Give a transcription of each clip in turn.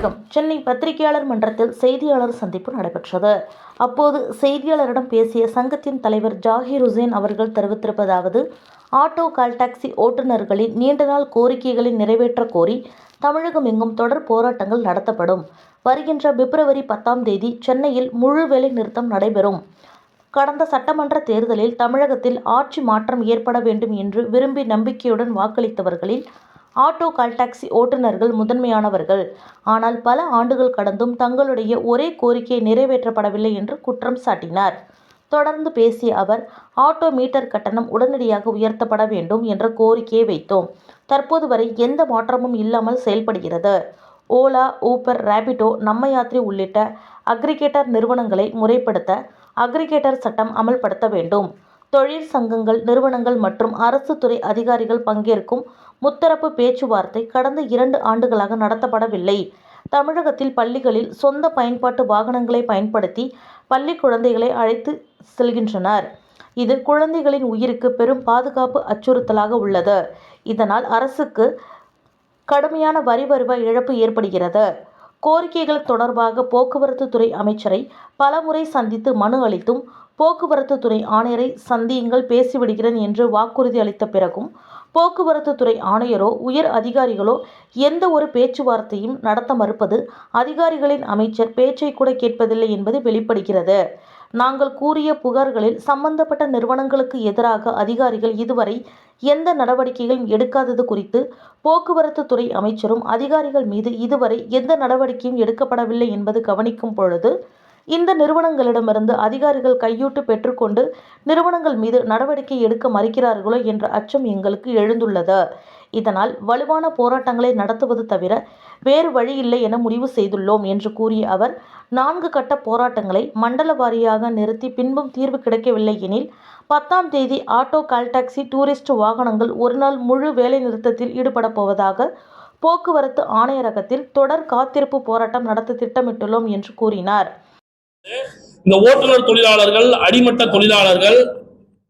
வணக்கம். சென்னை பத்திரிகையாளர் மன்றத்தில் செய்தியாளர் சந்திப்பு நடைபெற்றது. அப்போது செய்தியாளரிடம் பேசிய சங்கத்தின் தலைவர் ஜாகிர் ஹுசேன் அவர்கள் தெரிவித்திருப்பதாவது ஆட்டோ கால் டாக்ஸி ஓட்டுநர்களின் நீண்ட நாள் கோரிக்கைகளை நிறைவேற்ற கோரி தமிழகம் எங்கும் தொடர் போராட்டங்கள் நடத்தப்படும். வருகின்ற பிப்ரவரி பத்தாம் தேதி சென்னையில் முழு வேலை நிறுத்தம் நடைபெறும். கடந்த சட்டமன்ற தேர்தலில் தமிழகத்தில் ஆட்சி மாற்றம் ஏற்பட வேண்டும் என்று விரும்பி நம்பிக்கையுடன் வாக்களித்தவர்களில் ஆட்டோ கால் டாக்ஸி ஓட்டுநர்கள் முதன்மையானவர்கள். ஆனால் பல ஆண்டுகள் கடந்தும் தங்களுடைய ஒரே கோரிக்கை நிறைவேற்றப்படவில்லை என்று குற்றம் சாட்டினார். தொடர்ந்து பேசிய அவர் ஆட்டோ மீட்டர் கட்டணம் உடனடியாக உயர்த்தப்பட வேண்டும் என்ற கோரிக்கையை வைத்தோம். தற்போது வரை எந்த மாற்றமும் இல்லாமல் செயல்படுகிறது. ஓலா ஊபர் ரேபிடோ நம்ம யாத்ரி உள்ளிட்ட அக்ரிகேட்டர் நிறுவனங்களை முறைப்படுத்த அக்ரிகேட்டர் சட்டம் அமல்படுத்த வேண்டும். தொழிற் சங்கங்கள் நிறுவனங்கள் மற்றும் அரசு துறை அதிகாரிகள் பங்கேற்கும் முத்தரப்பு பேச்சுவார்த்தை கடந்த இரண்டு ஆண்டுகளாக நடத்தப்படவில்லை. தமிழகத்தில் பள்ளிகளில் சொந்த பயன்பாட்டு வாகனங்களை பயன்படுத்தி பள்ளி குழந்தைகளை அழைத்து செல்கின்றனர். இது குழந்தைகளின் உயிருக்கு பெரும் பாதுகாப்பு அச்சுறுத்தலாக உள்ளது. இதனால் அரசுக்கு கடுமையான வரி வருவாய் இழப்பு ஏற்படுகிறது. கோரிக்கைகள் தொடர்பாக போக்குவரத்து துறை அமைச்சரை பலமுறை சந்தித்து மனு அளித்தும் போக்குவரத்து துறை ஆணையரை சந்தியுங்கள் பேசிவிடுகிறேன் என்று வாக்குறுதி அளித்த பிறகும் போக்குவரத்து துறை ஆணையரோ உயர் அதிகாரிகளோ எந்த ஒரு பேச்சுவார்த்தையும் நடத்த மறுப்பது அதிகாரிகளின் அமைச்சர் பேச்சை கூட கேட்பதில்லை என்பது வெளிப்படுகிறது. நாங்கள் கூறிய புகார்களில் சம்பந்தப்பட்ட நிறுவனங்களுக்கு எதிராக அதிகாரிகள் இதுவரை எந்த நடவடிக்கைகளும் எடுக்காதது குறித்து போக்குவரத்து துறை அமைச்சரும் அதிகாரிகள் மீது இதுவரை எந்த நடவடிக்கையும் எடுக்கப்படவில்லை என்பது கவனிக்கும் பொழுது இந்த நிறுவனங்களிடமிருந்து அதிகாரிகள் கையூட்டு பெற்றுக்கொண்டு நிறுவனங்கள் மீது நடவடிக்கை எடுக்க மறுக்கிறார்களோ என்ற அச்சம் எங்களுக்கு எழுந்துள்ளது. இதனால் வலுவான போராட்டங்களை நடத்துவது தவிர வேறு வழி இல்லை என முடிவு செய்துள்ளோம் என்று கூறிய அவர் நான்கு கட்ட போராட்டங்களை மண்டல வாரியாக நிறுத்தி பின்பும் தீர்வு கிடைக்கவில்லை எனில் பத்தாம் தேதி ஆட்டோ கால் டாக்ஸி டூரிஸ்ட் வாகனங்கள் ஒருநாள் முழு வேலை நிறுத்தத்தில் போவதாக போக்குவரத்து ஆணையரகத்தில் தொடர் காத்திருப்பு போராட்டம் நடத்த திட்டமிட்டுள்ளோம் என்று கூறினார். இந்த ஓட்டுநர் தொழிலாளர்கள் அடிமட்ட தொழிலாளர்கள்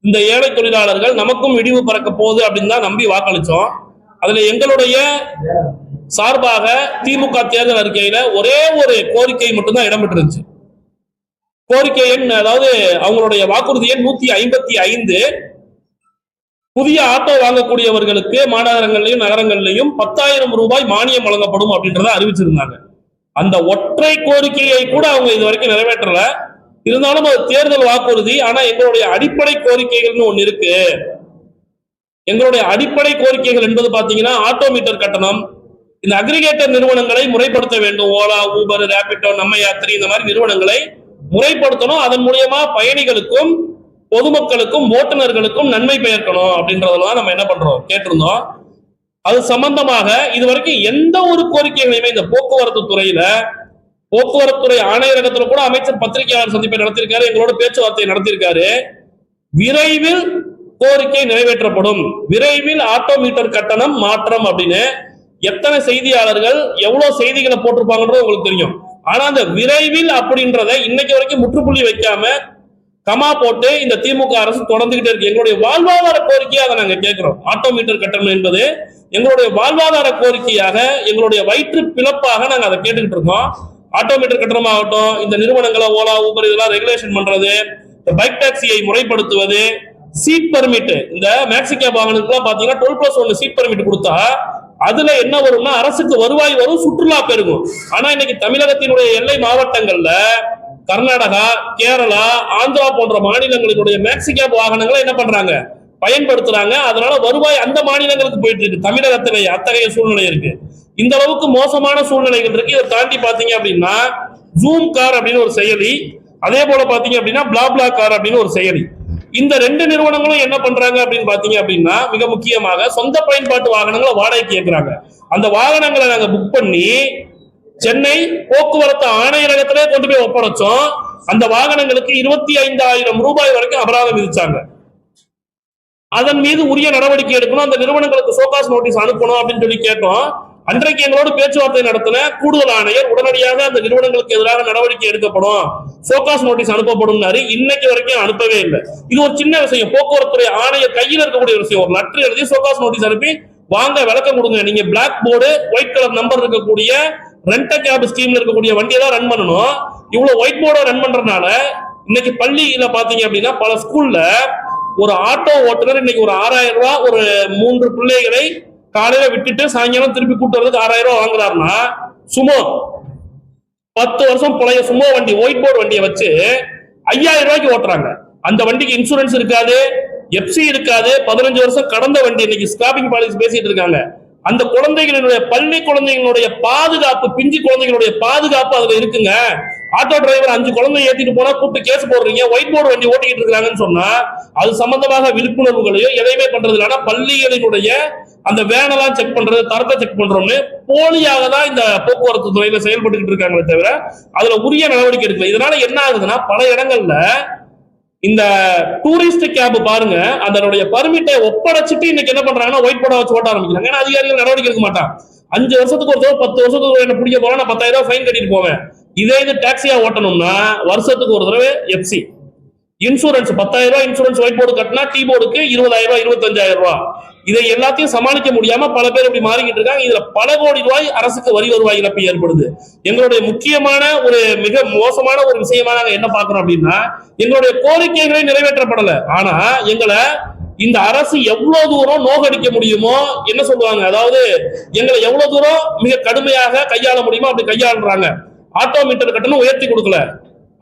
இந்த ஏழை தொழிலாளர்கள் நமக்கும் இடிவு பறக்க போகுது அப்படின்னு தான் நம்பி வாக்களித்தோம் அதில் எங்களுடைய சார்பாக திமுக தேர்தல் அறிக்கையில ஒரே ஒரு கோரிக்கை மட்டும்தான் இடம்பெற்றிருந்துச்சு. கோரிக்கை எண் அதாவது அவங்களுடைய வாக்குறுதி எண் நூத்தி ஐம்பத்தி ஐந்து. புதிய ஆட்டோ வாங்கக்கூடியவர்களுக்கு மாநகரங்கள்லயும் நகரங்களிலையும் பத்தாயிரம் ரூபாய் மானியம் வழங்கப்படும் அப்படின்றத அறிவிச்சிருந்தாங்க. அந்த ஒற்றை கோரிக்கையை கூட அவங்க இது வரைக்கும் நிறைவேற்றல. இருந்தாலும் அது தேர்தல் வாக்குறுதி. ஆனா எங்களுடைய அடிப்படை கோரிக்கைகள்னு ஒண்ணு இருக்கு. எங்களுடைய அடிப்படை கோரிக்கைகள் என்பது பாத்தீங்கன்னா ஆட்டோமீட்டர் கட்டணம் இந்த அக்ரிகேட்டர் நிறுவனங்களை முறைப்படுத்த வேண்டும். ஓலா ஊபர் ரேபிட்டோ நம்ம யாத்திரை இந்த மாதிரி நிறுவனங்களை முறைப்படுத்தணும். அதன் மூலியமா பயணிகளுக்கும் பொதுமக்களுக்கும் ஓட்டுநர்களுக்கும் நன்மை பெயர்க்கணும் அப்படின்றதுல நம்ம என்ன பண்றோம்? கேட்டிருந்தோம். அது சம்பந்தமாக இதுவரைக்கும் எந்த ஒரு கோரிக்கைகளையுமே இந்த போக்குவரத்து துறையில போக்குவரத்து துறை ஆணையரகத்துல கூட அமைச்சர் பத்திரிகையாளர் சந்திப்பை நடத்திருக்காரு எங்களோட பேச்சுவார்த்தை நடத்தியிருக்காரு. விரைவில் கோரிக்கை நிறைவேற்றப்படும். விரைவில் ஆட்டோ மீட்டர் கட்டணம் மாற்றம் அப்படின்னு எத்தனை செய்தியாளர்கள் எவ்வளவு செய்திகளை போட்டிருப்பாங்கன்றது உங்களுக்கு தெரியும். ஆனா அந்த விரைவில் அப்படின்றத இன்னைக்கு வரைக்கும் முற்றுப்புள்ளி வைக்காம கமா போட்டு இந்த திமுக அரசு தொடர்ந்துகிட்டே இருக்கு. எங்களுடைய வாழ்வாதார கோரிக்கையை அதை நாங்க கேட்கிறோம். ஆட்டோ மீட்டர் கட்டணம் என்பது எங்களுடைய வாழ்வாதார கோரிக்கையாக எங்களுடைய வயிற்று பிளப்பாக நாங்கள் அதை கேட்டுக்கிட்டு இருக்கோம். ஆட்டோமீட்டர் கட்டணமாகட்டும் இந்த நிறுவனங்களை ஓலா ஊபர் இதெல்லாம் ரெகுலேஷன் பண்றது இந்த பைக் டாக்ஸியை முறைப்படுத்துவது சீட் பர்மிட் இந்த மேக்ஸி வாகனத்துக்குலாம் பாத்தீங்கன்னா டுவெல் பிளஸ் ஒன்று சீட் பர்மிட் கொடுத்தா அதுல என்ன வரும்னா அரசுக்கு வருவாய் வரும் சுற்றுலா பெருகும். ஆனா இன்னைக்கு தமிழகத்தினுடைய எல்லை மாவட்டங்கள்ல கர்நாடகா கேரளா ஆந்திரா போன்ற மாநிலங்களினுடைய மேக்ஸி வாகனங்களை என்ன பண்றாங்க? பயன்படுத்துறாங்க. அதனால வருவாய் அந்த மாநிலங்களுக்கு போயிட்டு இருக்கு தமிழகத்திலே அத்தகைய சூழ்நிலை இருக்கு. இந்த அளவுக்கு மோசமான சூழ்நிலைகள் இருக்கு. இதை தாண்டி பாத்தீங்க அப்படின்னா ஜூம் கார் அப்படின்னு ஒரு செயலி அதே போல பாத்தீங்க அப்படின்னா பிளாப்ளா கார் அப்படின்னு ஒரு செயலி. இந்த ரெண்டு நிறுவனங்களும் என்ன பண்றாங்க அப்படின்னு பாத்தீங்க அப்படின்னா மிக முக்கியமாக சொந்த பயன்பாட்டு வாகனங்களை வாடகைக்கு கேட்கிறாங்க அந்த வாகனங்களை நாங்க புக் பண்ணி சென்னை போக்குவரத்து ஆணையரகத்திலே கொண்டு போய் ஒப்படைச்சோம். அந்த வாகனங்களுக்கு இருபத்தி ஐந்தாயிரம் ரூபாய் வரைக்கும் அபராதம் விதிச்சாங்க. அதன் மீது உரிய நடவடிக்கை எடுக்கணும். அந்த நிறுவனங்களுக்கு சோகாஸ் நோட்டீஸ் அனுப்பணும் அப்படின்னு சொல்லி கேட்டோம். அன்றைக்கு எங்களோடு பேச்சுவார்த்தை நடத்தின கூடுதல் ஆணையர் உடனடியாக அந்த நிறுவனங்களுக்கு எதிராக நடவடிக்கை எடுக்கப்படும். சோகாஸ் நோட்டீஸ் அனுப்பப்படும் இன்னைக்கு வரைக்கும் அனுப்பவே இல்லை. இது ஒரு சின்ன விஷயம். போக்குவரத்துறை ஆணையர் கையில் இருக்கக்கூடிய விஷயம். ஒரு லெட்டர் எழுதி சோகாஸ் நோட்டீஸ் அனுப்பி வாங்க விளக்கம் கொடுங்க. நீங்க black board white colour number இருக்கக்கூடிய ரெண்ட் கேப் ஸ்கீம்ல இருக்கக்கூடிய வண்டியை தான் ரன் பண்ணணும். இவ்வளவு ஒயிட் போர்டை ரன் பண்றதுனால இன்னைக்கு பள்ளியில பாத்தீங்க அப்படின்னா பல ஸ்கூல்ல ஒரு ஆட்டோ ஓட்டுநர் இன்னைக்கு ஒரு ஆறாயிரம் ரூபாய் ஒரு மூன்று பிள்ளைகளை காலையில விட்டுட்டு சாயங்காலம் திருப்பி கூட்டு வரதுக்கு ஆறாயிரம் ரூபாய் வாங்குறாருன்னா சுமோ பத்து வருஷம் பழைய சுமோ வண்டி ஒயிட் போர்டு வண்டியை வச்சு ஐயாயிரம் ரூபாய்க்கு ஓட்டுறாங்க. அந்த வண்டிக்கு இன்சூரன்ஸ் இருக்காது எப்சி இருக்காது பதினஞ்சு வருஷம் கடந்த வண்டி இன்னைக்கு ஸ்கிராப்பிங் பாலிசி பேசிட்டு இருக்காங்க. அந்த குழந்தைகளினுடைய பள்ளி குழந்தைகளுடைய பாதுகாப்பு பிஞ்சு குழந்தைகளுடைய பாதுகாப்பு அதுல இருக்குங்க. ஆட்டோ டிரைவர் அஞ்சு குழந்தை ஏத்திட்டு போனா கூப்பிட்டு கேஸ் போடுறீங்க ஒயிட் போர்டு வண்டி ஓட்டிக்கிட்டு இருக்காங்கன்னு சொன்னா அது சம்பந்தமாக விழிப்புணர்வுகளையோ எதையுமே பண்றது இல்ல. பள்ளிகளினுடைய அந்த வேனெல்லாம் செக் பண்றது தரத்தை செக் பண்றோம்னு போலியாக தான் இந்த போக்குவரத்து துறையில செயல்பட்டுக்கிட்டு இருக்காங்களே தவிர அதுல உரிய நடவடிக்கை எடுக்கல. இதனால என்ன ஆகுதுன்னா பல இடங்கள்ல இந்த டூரிஸ்ட் கேப் பாருங்க அதனுடைய பர்மிட்டை ஒப்படைச்சிட்டு இன்னைக்கு என்ன பண்றாங்கன்னா ஒயிட் போர்டை வச்சு ஓட்ட ஆரம்பிக்கிறாங்க. ஏன்னா அதிகாரிகள் நடவடிக்கை எடுக்க மாட்டான் அஞ்சு வருஷத்துக்கு ஒரு தடவை பத்து வருஷத்துக்கு என்ன பிடிக்க போனா நான் பத்தாயிரம் ரூபாய் ஃபைன் கட்டிட்டு போவேன். இதே இது டாக்ஸியா ஓட்டணும்னா வருஷத்துக்கு ஒரு தடவை எஃப்சி இன்சூரன்ஸ் பத்தாயிரம் ரூபாய் இன்சூரன்ஸ் ஒயிட் போர்டு கட்டினா டீ போர்டுக்கு இருபதாயிரம் ரூபாய் இருபத்தஞ்சாயிரம் ரூபாய். இதை எல்லாத்தையும் சமாளிக்க முடியாம பல பேர் இப்படி மாறிக்கிட்டு இருக்காங்க. இதுல பல கோடி ரூபாய் அரசுக்கு வரி வருவாய் இழப்பு ஏற்படுது. எங்களுடைய முக்கியமான ஒரு மிக மோசமான ஒரு விஷயமா நாங்க என்ன பாக்குறோம் அப்படின்னா எங்களுடைய கோரிக்கைகளை நிறைவேற்றப்படல. ஆனா எங்களை இந்த அரசு எவ்வளவு தூரம் நோகடிக்க முடியுமோ என்ன சொல்லுவாங்க? அதாவது எங்களை எவ்வளவு தூரம் மிக கடுமையாக கையாள முடியுமோ அப்படி கையாளுறாங்க. ஆட்டோ மீட்டர் கட்டணம் உயர்த்தி கொடுக்கல.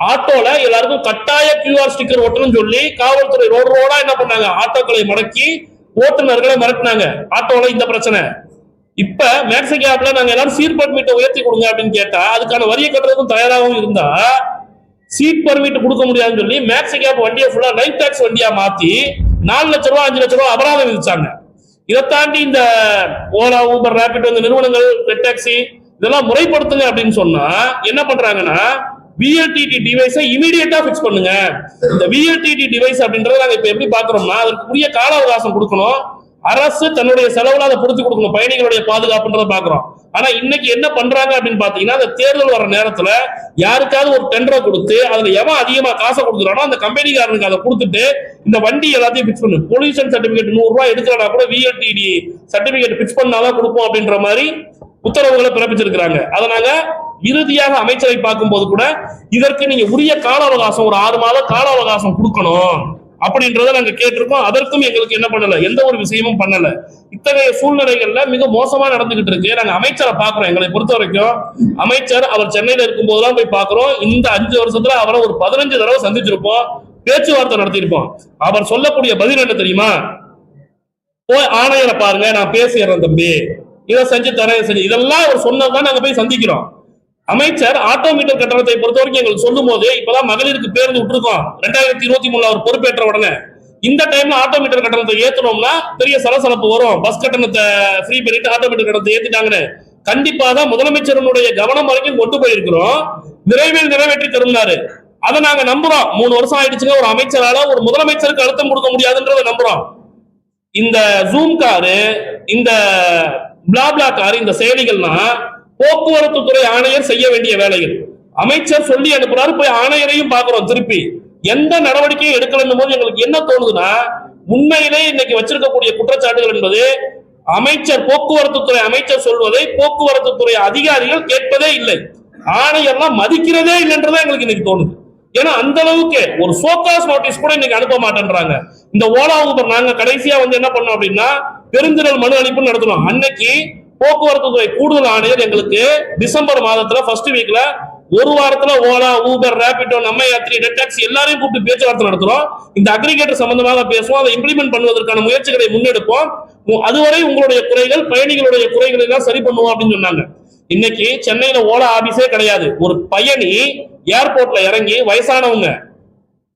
ஆட்டோல எல்லாருக்கும் கட்டாய கியூஆர் ஸ்டிக்கர் ஒட்டணும்னு சொல்லி காவல்துறை ரோடு ரோடா என்ன பண்ணாங்க? ஆட்டோக்களை மடக்கி ஓட்டுநர்களை மிரட்டினாங்க. ஆட்டோல இந்த பிரச்சனை. இப்ப மேக்ஸி கேப்ல நாங்க எல்லாரும் சீட் பர்மிட்டை உயர்த்தி கொடுங்க அப்படின்னு கேட்டா அதுக்கான வரிய கட்டுறதுக்கும் தயாராகவும் இருந்தா சீட் பர்மிட் கொடுக்க முடியாதுன்னு சொல்லி மேக்ஸி கேப் வண்டியை ஃபுல்லா லைஃப் டாக்ஸ் வண்டியா மாத்தி நாலு லட்ச ரூபா அஞ்சு லட்ச ரூபா அபராதம் விதிச்சாங்க. இதை தாண்டி இந்த ஓலா ஊபர் ரேபிட் இந்த நிறுவனங்கள் ரெட் டாக்ஸி இதெல்லாம் முறைப்படுத்துங்க அப்படின்னு சொன்னா என்ன பண்றாங்கன்னா விஎல்டிடி டிவைஸை இமீடியட்டா ஃபிக்ஸ் பண்ணுங்க. இந்த விஎல்டிடி டிவைஸ் அப்படின்றத நாங்க இப்ப எப்படி பாக்குறோம்னா அதற்குரிய கால அவகாசம் கொடுக்கணும். அரசு தன்னுடைய செலவுல அதை பொருத்தி கொடுக்கணும். பயணிகளுடைய பாதுகாப்புன்றதை பாக்குறோம். ஆனா இன்னைக்கு என்ன பண்றாங்க அப்படின்னு பாத்தீங்கன்னா அந்த தேர்தல் வர நேரத்துல யாருக்காவது ஒரு டெண்டரை கொடுத்து அதுல எவன் அதிகமா காசை கொடுக்குறானோ அந்த கம்பெனிக்காரனுக்கு அதை கொடுத்துட்டு இந்த வண்டி எல்லாத்தையும் பிக்ஸ் பண்ணு. பொல்யூஷன் சர்டிபிகேட் நூறு ரூபாய் எடுக்கிறனா கூட விஎல்டிடி சர்டிபிகேட் பிக்ஸ் பண்ணாதான் கொடுப்போம் அப்படின்ற மாதிரி உத்தரவுகளை பிறப்பிச்சிருக்கிறாங்க. அதை இறுதியாக அமைச்சரை பார்க்கும்போது கூட இதற்கு நீங்க உரிய கால அவகாசம் ஒரு ஆறு மாத கால அவகாசம் கொடுக்கணும் அப்படின்றத நாங்க கேட்டிருக்கோம். அதற்கும் எங்களுக்கு என்ன பண்ணல? எந்த ஒரு விஷயமும் பண்ணல. இத்தகைய சூழ்நிலைகள்ல மிக மோசமா நடந்துகிட்டு இருக்கு. நாங்க அமைச்சரை பாக்குறோம் எங்களை பொறுத்த வரைக்கும் அமைச்சர் அவர் சென்னையில இருக்கும் போதெல்லாம் போய் பாக்குறோம் இந்த அஞ்சு வருஷத்துல அவரை ஒரு பதினஞ்சு தடவை சந்திச்சிருப்போம். பேச்சுவார்த்தை நடத்தியிருப்போம். அவர் சொல்லக்கூடிய பதில் என்ன தெரியுமா? போய் ஆணையரை பாருங்க. நான் பேசிடுறேன் தம்பி. இதை செஞ்சு தரேன் செஞ்சு. இதெல்லாம் அவர் சொன்னதான் நாங்க போய் சந்திக்கிறோம். அமைச்சர் ஆட்டோமீட்டர் கட்டணத்தை பொறுத்த வரைக்கும் எங்களுக்கு சொல்லும் போது இப்பதான் மகளிருக்கு பேருந்து விட்டுருக்கோம். ரெண்டாயிரத்தி இருபத்தி மூணுல அவர் பொறுப்பேற்ற உடனே. இந்த டைம்ல ஆட்டோமீட்டர் கட்டணத்தை ஏத்தணும்னா பெரிய சலசலப்பு வரும். பஸ் கட்டணத்தை ஃப்ரீ பண்ணிட்டு ஆட்டோமீட்டர் கட்டணத்தை ஏத்திட்டாங்கன்னு. கண்டிப்பாக முதலமைச்சரனுடைய கவனம் வரைக்கும் கொண்டு போயிருக்கிறோம். விரைவில் நிறைவேற்றி தரும்னாரு. அதை நாங்க நம்புறோம். மூணு வருஷம் ஆயிடுச்சுங்க. ஒரு அமைச்சரால ஒரு முதலமைச்சருக்கு அழுத்தம் கொடுக்க முடியாதுன்றதை நம்புறோம். இந்த ஜூம் காரு இந்த பிளாப்ளா காரு இந்த செயலிகள்னா போக்குவரத்து துறை ஆணையர் செய்ய வேண்டிய வேலைகள். அமைச்சர் சொல்லி அனுப்புறாரு போய் ஆணையரையும் பாக்குறோம் திருப்பி. எந்த நடவடிக்கையும் எடுக்கலன்னும் போது எங்களுக்கு என்ன தோணுதுன்னா உண்மையிலே இன்னைக்கு வச்சிருக்கக்கூடிய குற்றச்சாட்டுகள் என்பது அமைச்சர் போக்குவரத்து துறை அமைச்சர் சொல்வதை போக்குவரத்து துறை அதிகாரிகள் கேட்பதே இல்லை. ஆணையர்லாம் மதிக்கிறதே இல்லைன்றதான் எங்களுக்கு இன்னைக்கு தோணுது. ஏன்னா அந்த அளவுக்கு ஒரு சோகாஸ் நோட்டீஸ் கூட இன்னைக்கு அனுப்ப மாட்டேன்றாங்க. இந்த ஓலா ஊபர் நாங்க கடைசியா வந்து என்ன பண்ணோம் அப்படின்னா பெருந்திரல் மனு அளிப்பு நடத்தணும் அன்னைக்கு போக்குவரத்து துறை கூடுதல் ஆணையர் எங்களுக்கு டிசம்பர் மாதத்துல ஃபர்ஸ்ட் வீக்ல ஒரு வாரத்துல ஓலா ஊபர் ரேபிடோ நம்ம யாத்திரி ரெட் டாக்ஸி எல்லாரையும் கூப்பிட்டு பேச்சுவார்த்தை நடத்துறோம். இந்த அக்ரிகேட்டர் சம்பந்தமாக பேசுவோம். அதை இம்ப்ளிமெண்ட் பண்ணுவதற்கான முயற்சிகளை முன்னெடுப்போம். அதுவரை உங்களுடைய குறைகள் பயணிகளுடைய குறைகளை எல்லாம் சரி பண்ணுவோம் அப்படின்னு சொன்னாங்க. இன்னைக்கு சென்னையில ஓலா ஆபீஸே கிடையாது. ஒரு பயணி ஏர்போர்ட்ல இறங்கி வயசானவங்க.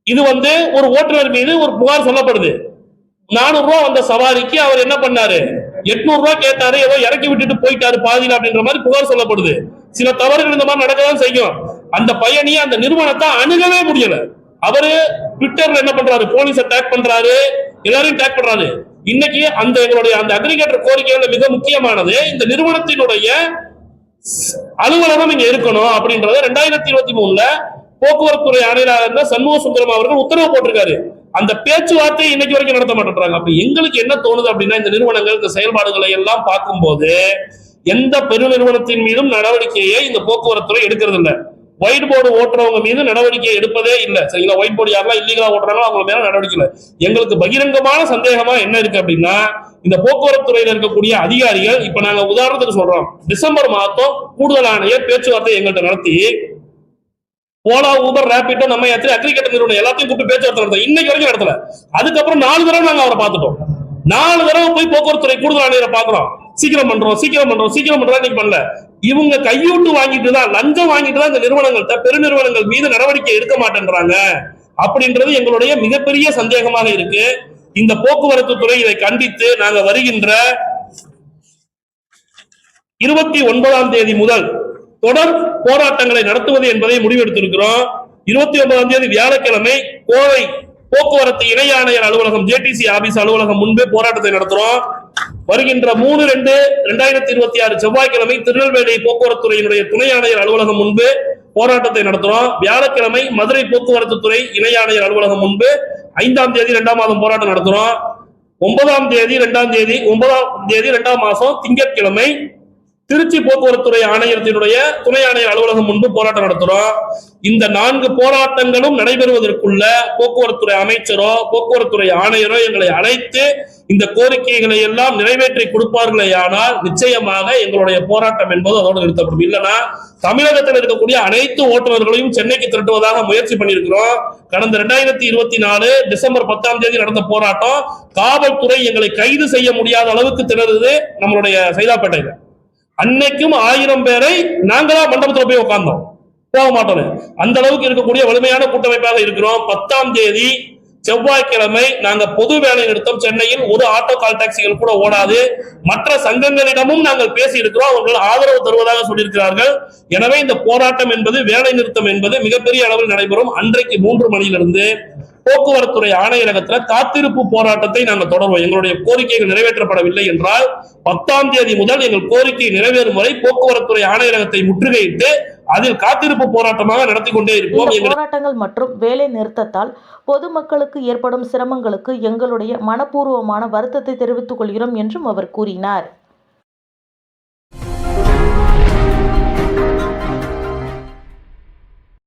இது வந்து ஒரு ஓட்டுநர் மீது ஒரு புகார் சொல்லப்படுது. நானூறு ரூபா வந்த சவாரிக்கு அவர் என்ன பண்ணாரு? எட்நூறு ரூபா கேட்டாரு ஏதோ இறக்கி விட்டுட்டு போயிட்டாரு பாதியில் அப்படின்ற மாதிரி புகார் சொல்லப்படுது. சில தவறுகள் இந்த மாதிரி நடக்கதான் செய்யும். அந்த பையனையே அந்த நிறுவனத்தை அணுகவே முடியல. அவரு ட்விட்டர்ல என்ன பண்றாரு? போலீஸை டேக் பண்றாரு. எல்லாரையும் டேக் பண்றாரு. இன்னைக்கு அந்த எங்களுடைய அந்த அக்ரிகேட்டர் கோரிக்கையில மிக முக்கியமானது. இந்த நிறுவனத்தினுடைய அலுவலகம் இங்க இருக்கணும் அப்படின்றத ரெண்டாயிரத்தி இருபத்தி மூணுல போக்குவரத்துறை ஆணையராக இருந்த சண்முக சுந்தரம் அவர்கள் உத்தரவு போட்டிருக்காரு. அந்த பேச்சுவார்த்தை இன்னைக்கு வரைக்கும் நடத்த மாட்டேன்றாங்க. அப்ப எங்களுக்கு என்ன தோணுது அப்படின்னா இந்த நிறுவனங்கள் இந்த செயல்பாடுகளை எல்லாம் பார்க்கும்போது எந்த பெருநிறுவனத்தின் மீதும் நடவடிக்கையை இந்த போக்குவரத்துறை எடுக்கிறது இல்ல ஒயிட் போர்டு ஓட்டுறவங்க மீது நடவடிக்கை எடுப்பதே இல்லை. சரிங்களா ஒயிட் போர்டு யாரெல்லாம் இல்லீகலா ஓட்டுறாங்களோ அவங்க மேல நடவடிக்கை இல்லை. எங்களுக்கு பகிரங்கமான சந்தேகமா என்ன இருக்கு அப்படின்னா இந்த போக்குவரத்து துறையில இருக்கக்கூடிய அதிகாரிகள் இப்ப நாங்க உதாரணத்துக்கு சொல்றோம் டிசம்பர் மாதம் கூடுதல் ஆணைய பேச்சுவார்த்தை எங்கள்கிட்ட நடத்தி ஓலா ஊபர் ரேபிட்டோ நம்ம எத்தனை அக்ரிகல்ச்சர் நிறுவனம் எல்லாத்தையும் கூப்பிட்டு பேச்சுவார்த்தை நடத்தோம் இன்னைக்கு வரைக்கும் நடத்தல. அதுக்கப்புறம் நாலு தடவை நாங்க அவரை பார்த்துட்டோம். நாலு தடவை போய் போக்குவரத்து துறை கூடுதல் ஆணையரை பாக்குறோம் சீக்கிரம் பண்றோம் சீக்கிரம் பண்றோம் சீக்கிரம் பண்றோம் நீங்க பண்ணல. இவங்க கையூட்டு வாங்கிட்டு தான் லஞ்சம் வாங்கிட்டு தான் இந்த நிறுவனங்கள்ட்ட பெருநிறுவனங்கள் மீது நடவடிக்கை எடுக்க மாட்டேன்றாங்க. அப்படின்றது எங்களுடைய மிகப்பெரிய சந்தேகமாக இருக்கு. இந்த போக்குவரத்து துறை இதை கண்டித்து நாங்க வருகின்ற இருபத்தி ஒன்பதாம் தேதி முதல் தொடர் போராட்டங்களை நடத்துவது என்பதை முடிவெடுத்திருக்கிறோம். இருபத்தி ஒன்பதாம் தேதி வியாழக்கிழமை கோவை போக்குவரத்து இணை ஆணையர் அலுவலகம் ஜேடிசி ஆபீஸ் அலுவலகம் முன்பே போராட்டத்தை நடத்துறோம். வருகின்ற மூணு ரெண்டு ரெண்டாயிரத்தி இருபத்தி ஆறு செவ்வாய்க்கிழமை திருநெல்வேலி போக்குவரத்து துறையினுடைய துணை ஆணையர் அலுவலகம் முன்பு போராட்டத்தை நடத்துறோம். வியாழக்கிழமை மதுரை போக்குவரத்து துறை இணை ஆணையர் அலுவலகம் முன்பு ஐந்தாம் தேதி இரண்டாம் மாதம் போராட்டம் நடத்துறோம். ஒன்பதாம் தேதி இரண்டாம் தேதி ஒன்பதாம் தேதி இரண்டாம் மாசம் திங்கட்கிழமை திருச்சி போக்குவரத்துறை ஆணையத்தினுடைய துணை ஆணையர் அலுவலகம் முன்பு போராட்டம் நடத்துறோம். இந்த நான்கு போராட்டங்களும் நடைபெறுவதற்குள்ள போக்குவரத்துறை அமைச்சரோ போக்குவரத்துறை ஆணையரோ எங்களை அழைத்து இந்த கோரிக்கைகளை எல்லாம் நிறைவேற்றி கொடுப்பார்களே ஆனால் நிச்சயமாக எங்களுடைய போராட்டம் என்பது அதோடு நிறுத்தப்படும். இல்லைன்னா தமிழகத்தில் இருக்கக்கூடிய அனைத்து ஓட்டுநர்களையும் சென்னைக்கு திரட்டுவதாக முயற்சி பண்ணியிருக்கிறோம். கடந்த ரெண்டாயிரத்தி இருபத்தி நாலு டிசம்பர் பத்தாம் தேதி நடந்த போராட்டம் காவல்துறை எங்களை கைது செய்ய முடியாத அளவுக்கு திணறுது நம்மளுடைய சைதாப்பேட்டையில. அன்னைக்கும் ஆயிரம் பேரை நாங்களா மண்டபத்தில் போய் உட்கார்ந்தோம் போக மாட்டோம். அந்த அளவுக்கு இருக்கக்கூடிய வலிமையான கூட்டமைப்பாக இருக்கிறோம். பத்தாம் தேதி செவ்வாய்க்கிழமை நாங்க பொது வேலை நிறுத்தம். சென்னையில் ஒரு ஆட்டோ கால் டாக்ஸிகள் கூட ஓடாது. மற்ற சங்கங்களிடமும் நாங்கள் பேசி இருக்கிறோம் அவர்கள் ஆதரவு தருவதாக சொல்லியிருக்கிறார்கள். எனவே இந்த போராட்டம் என்பது வேலை நிறுத்தம் என்பது மிகப்பெரிய அளவில் நடைபெறும். அன்றைக்கு மூன்று மணியிலிருந்து போக்குவரத்துறை ஆணையரகத்துல காத்திருப்பு போராட்டத்தை நாங்கள் தொடர்வோம். எங்களுடைய கோரிக்கைகள் நிறைவேற்றப்படவில்லை என்றால் பத்தாம் தேதி முதல் எங்கள் கோரிக்கை நிறைவேறும் வரை போக்குவரத்துறை ஆணையரகத்தை முற்றுகையிட்டு அதில் காத்திருப்பு போராட்டமாக நடத்தி கொண்டே இருப்போம். போராட்டங்கள் மற்றும் வேலை நிறுத்தத்தால் பொதுமக்களுக்கு ஏற்படும் சிரமங்களுக்கு எங்களுடைய மனப்பூர்வமான வருத்தத்தை தெரிவித்துக் கொள்கிறோம் என்றும் அவர் கூறினார்.